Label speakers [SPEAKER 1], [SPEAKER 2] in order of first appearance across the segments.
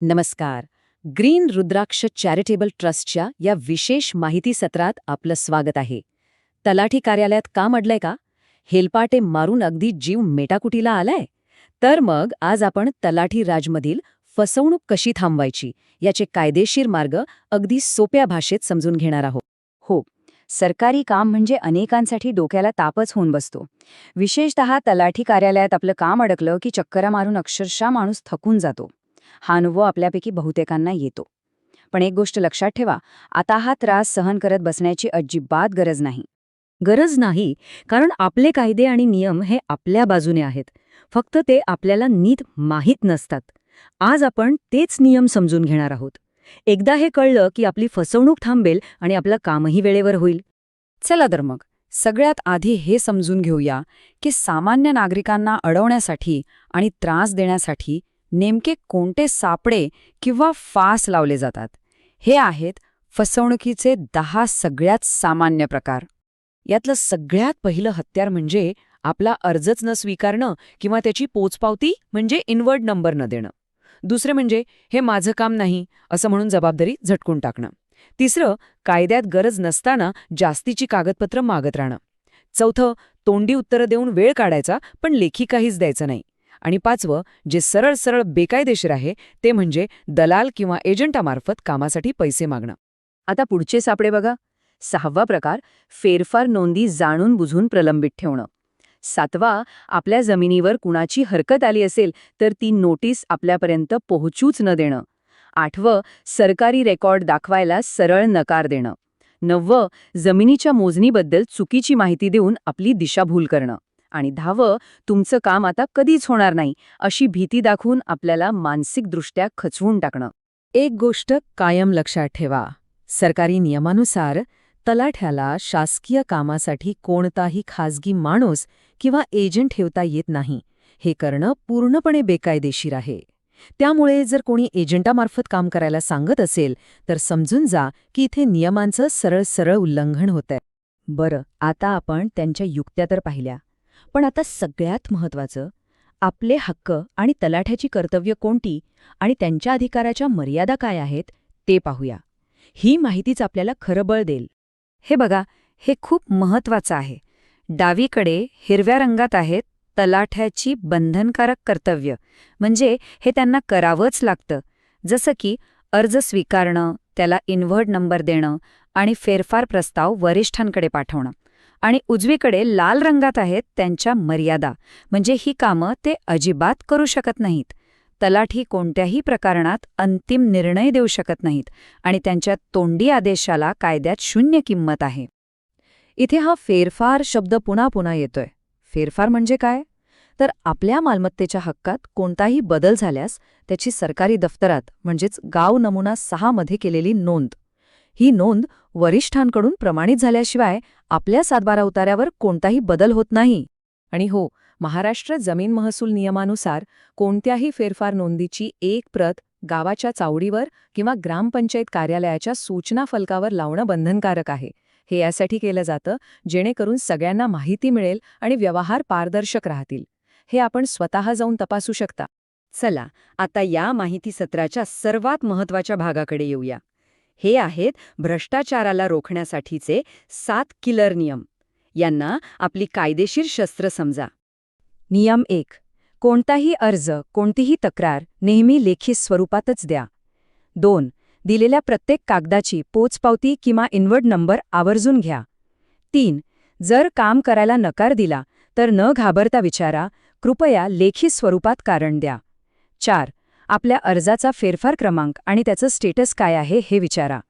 [SPEAKER 1] नमस्कार. ग्रीन रुद्राक्ष चॅरिटेबल ट्रस्टच्या या विशेष माहिती सत्रात आपलं स्वागत आहे. तलाठी कार्यालयात काम अडलंय का? हेलपाटे मारून अगदी जीव मेटाकुटीला आलाय? तर मग आज आपण तलाठी राजमधील फसवणूक कशी थांबवायची याचे कायदेशीर मार्ग अगदी सोप्या भाषेत समजून घेणार आहोत.
[SPEAKER 2] हो सरकारी काम म्हणजे अनेकांसाठी डोक्याला तापच होऊन बसतो. विशेषतः तलाठी कार्यालयात आपलं काम अडकलं की चक्करा मारून अक्षरशः माणूस थकून जातो. हा अनुभव आपल्यापैकी बहुतेकांना येतो. पण एक गोष्ट लक्षात ठेवा आता हा त्रास सहन करत बसण्याची अजिबात गरज नाही.
[SPEAKER 1] गरज नाही कारण आपले कायदे आणि नियम हे आपल्या बाजूने आहेत. फक्त ते आपल्याला नीट माहीत नसतात. आज आपण तेच नियम समजून घेणार आहोत. एकदा हे कळलं की आपली फसवणूक थांबेल आणि आपलं कामही वेळेवर होईल.
[SPEAKER 2] चला तर मग सगळ्यात आधी हे समजून घेऊया की सामान्य नागरिकांना अडवण्यासाठी आणि त्रास देण्यासाठी नेमके कोणते सापडे किंवा फास लावले जातात? हे आहेत फसवणुकीचे दहा सगळ्यात सामान्य प्रकार.
[SPEAKER 1] यातलं सगळ्यात पहिलं हत्यार म्हणजे आपला अर्जच न स्वीकारणं किंवा त्याची पोचपावती म्हणजे इनवर्ड नंबर न देणं. दुसरे म्हणजे हे माझं काम नाही असं म्हणून जबाबदारी झटकून टाकणं. तिसरं कायद्यात गरज नसताना जास्तीची कागदपत्र मागत राहणं. चौथं तोंडी उत्तरं देऊन वेळ काढायचा पण लेखी काहीच द्यायचं नाही. आणि पाचवं जे सरळ सरळ बेकायदेशीर आहे ते म्हणजे दलाल किंवा एजंटामार्फत कामासाठी पैसे मागणं.
[SPEAKER 2] आता पुढचे सापडे बघा. सहावा प्रकार फेरफार नोंदी जाणून बुजून प्रलंबित ठेवणं. सातवा आपल्या जमिनीवर कुणाची हरकत आली असेल तर ती नोटीस आपल्यापर्यंत पोहोचूच न देणं. आठवं सरकारी रेकॉर्ड दाखवायला सरळ नकार देणं. नववं जमिनीच्या मोजणीबद्दल चुकीची माहिती देऊन आपली दिशाभूल करणं. आणि धावं तुमचं काम आता कधीच होणार नाही अशी भीती दाखवून आपल्याला मानसिकदृष्ट्या खचवून टाकणं.
[SPEAKER 1] एक गोष्ट कायम लक्षात ठेवा सरकारी नियमानुसार तलाठ्याला शासकीय कामासाठी कोणताही खाजगी माणूस किंवा एजंट ठेवता येत नाही हे करणं पूर्णपणे बेकायदेशीर आहे. त्यामुळे जर कोणी एजंटामार्फत काम करायला सांगत असेल तर समजून जा की इथे नियमांचं सरळ सरळ उल्लंघन होतंय.
[SPEAKER 2] बरं आता आपण त्यांच्या युक्त्या तर पाहिल्या. पण आता सगळ्यात महत्वाचं आपले हक्क आणि तलाठ्याची कर्तव्य कोणती आणि त्यांच्या अधिकाराच्या मर्यादा काय आहेत ते पाहूया. ही माहितीच आपल्याला खरं बळ देईल. हे बघा हे खूप महत्वाचं आहे. डावीकडे हिरव्या रंगात आहेत तलाठ्याची बंधनकारक कर्तव्य. म्हणजे हे त्यांना करावंच लागतं. जसं की अर्ज स्वीकारणं त्याला इन्व्हर्ट नंबर देणं आणि फेरफार प्रस्ताव वरिष्ठांकडे पाठवणं. आणि उजवीकडे लाल रंगात आहेत त्यांच्या मर्यादा. म्हणजे ही कामं ते अजिबात करू शकत नाहीत. तलाठी कोणत्याही प्रकरणात अंतिम निर्णय देऊ शकत नाहीत आणि त्यांच्या तोंडी आदेशाला कायद्यात शून्य किंमत आहे.
[SPEAKER 1] इथे हा फेरफार शब्द पुन्हा पुन्हा येतोय. फेरफार म्हणजे काय? तर आपल्या मालमत्तेच्या हक्कात कोणताही बदल झाल्यास त्याची सरकारी दफ्तरात म्हणजेच गाव नमुना सहा मध्ये केलेली नोंद. ही नोंद वरिष्ठांकडून प्रमाणित झाल्याशिवाय आपल्या सातबारा उतार्यावर कोणताही बदल होत नाही. आणि हो महाराष्ट्र जमीन महसूल नियमानुसार कोणत्याही फेरफार नोंदीची एक प्रत गावाच्या चावडीवर किंवा ग्रामपंचायत कार्यालयाच्या सूचना फलकावर लावणं बंधनकारक आहे. हे यासाठी केलं जातं जेणेकरून सगळ्यांना माहिती मिळेल आणि व्यवहार पारदर्शक राहतील. हे आपण स्वतः जाऊन तपासू शकता.
[SPEAKER 2] चला आता या माहिती सत्राच्या सर्वात महत्त्वाच्या भागाकडे येऊया. हे आहेत भ्रष्टाचाराला रोखण्यासाठीचे सात किलर नियम. यांना आपली कायदेशीर शस्त्र समजा. नियम एक. कोणताही अर्ज कोणतीही तक्रार नेहमी लेखी स्वरूपातच द्या. दोन. दिलेल्या प्रत्येक कागदाची पोचपावती किंवा इन्वर्ड नंबर आवर्जून घ्या. तीन. जर काम करायला नकार दिला तर न घाबरता विचारा कृपया लेखी स्वरूपात कारण द्या. चार. आपल्या अर्जाचा फेरफार क्रमांक आणि त्याचं स्टेटस काय आहे हे विचारा.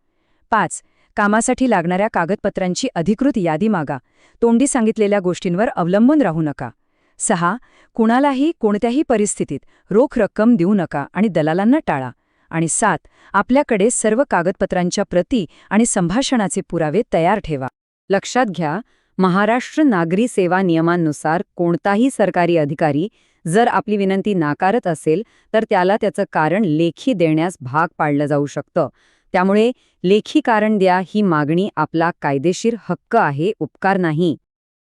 [SPEAKER 2] पाच कामासाठी लागणाऱ्या कागदपत्रांची अधिकृत यादी मागा. तोंडी सांगितलेल्या गोष्टींवर अवलंबून राहू नका. सहा कुणालाही कोणत्याही परिस्थितीत रोख रक्कम देऊ नका आणि दलालांना टाळा. आणि सात आपल्याकडे सर्व कागदपत्रांच्या प्रती आणि संभाषणाचे पुरावे तयार ठेवा. लक्षात घ्या महाराष्ट्र नागरी सेवा नियमांनुसार कोणताही सरकारी अधिकारी जर आपली विनंती नाकारत असेल तर त्याला त्याचं कारण लेखी देण्यास भाग पाडलं जाऊ शकतं. त्यामुळे लेखी कारण द्या ही मागणी आपला कायदेशीर हक्क आहे उपकार नाही.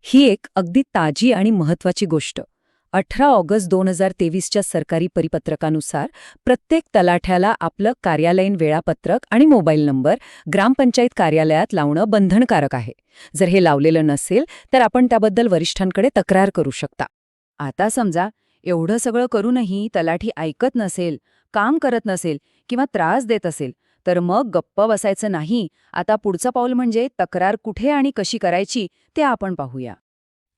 [SPEAKER 1] ही एक अगदी ताजी आणि महत्वाची गोष्ट.
[SPEAKER 2] अठरा ऑगस्ट दोन हजार तेवीसच्या सरकारी परिपत्रकानुसार प्रत्येक तलाठ्याला आपलं कार्यालयीन वेळापत्रक आणि मोबाईल नंबर ग्रामपंचायत कार्यालयात लावणं बंधनकारक आहे. जर हे लावलेलं नसेल तर आपण त्याबद्दल वरिष्ठांकडे तक्रार करू शकता. आता समजा एवढं सगळं करूनही तलाठी ऐकत नसेल काम करत नसेल किंवा त्रास देत असेल तर मग गप्प बसायचं नाही. आता पुढचं पाऊल म्हणजे तक्रार कुठे आणि कशी करायची ते आपण पाहूया.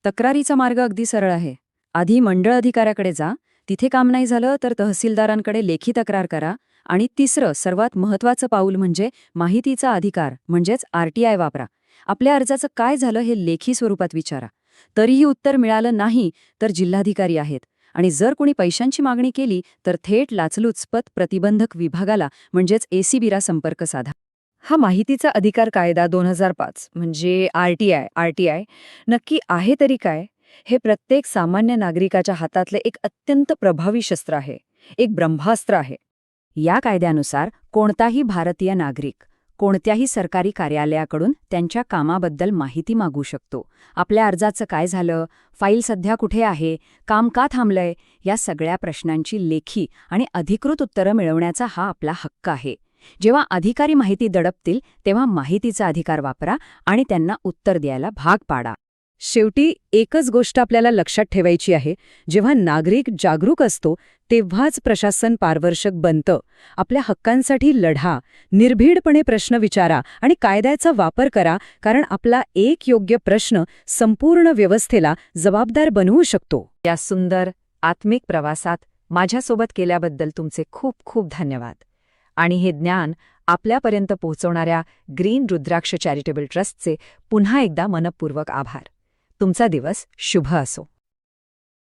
[SPEAKER 2] तक्रारीचा मार्ग अगदी सरळ आहे. आधी मंडळ अधिकाऱ्याकडे जा. तिथे काम नाही झालं तर तहसीलदारांकडे लेखी तक्रार करा. आणि तिसरं सर्वात महत्वाचं पाऊल म्हणजे माहितीचा अधिकार म्हणजेच आरटीआय वापरा. आपल्या अर्जाचं काय झालं हे लेखी स्वरूपात विचारा. तरीही उत्तर मिळालं नाही तर जिल्हाधिकारी आहेत. आणि जर कोणी पैशांची मागणी केली तर थेट लाचलुचपत प्रतिबंधक विभागाला म्हणजेच एसीबीला संपर्क साधा. हा माहितीचा अधिकार कायदा दोन हजार पाच म्हणजे R T I R T I नक्की आहे तरी काय? हे प्रत्येक सामान्य नागरिकाच्या हातातले एक अत्यंत प्रभावी शस्त्र आहे एक ब्रह्मास्त्र आहे. या कायद्यानुसार कोणताही भारतीय नागरिक कोणत्याही सरकारी कार्यालयाकडून त्यांच्या कामाबद्दल माहिती मागू शकतो. आपल्या अर्जाचं काय झालं? फाईल सध्या कुठे आहे? काम का थांबलंय? या सगळ्या प्रश्नांची लेखी आणि अधिकृत उत्तरं मिळवण्याचा हा आपला हक्क आहे. जेव्हा अधिकारी माहिती दडपतील तेव्हा माहितीचा अधिकार वापरा आणि त्यांना उत्तर द्यायला भाग पाडा. शेवटी एकच गोष्ट आपल्याला लक्षात ठेवायची आहे जेव्हा नागरिक जागरूक असतो तेव्हाच प्रशासन पारदर्शक बनतं. आपल्या हक्कांसाठी लढा निर्भीडपणे प्रश्न विचारा आणि कायद्याचा वापर करा कारण आपला एक योग्य प्रश्न संपूर्ण व्यवस्थेला जबाबदार बनवू शकतो.
[SPEAKER 1] या सुंदर आत्मिक प्रवासात माझ्यासोबत केल्याबद्दल तुमचे खूप खूप धन्यवाद. आणि हे ज्ञान आपल्यापर्यंत पोहोचवणाऱ्या ग्रीन रुद्राक्ष चॅरिटेबल ट्रस्टचे पुन्हा एकदा मनपूर्वक आभार. तुमचा दिवस शुभ असो.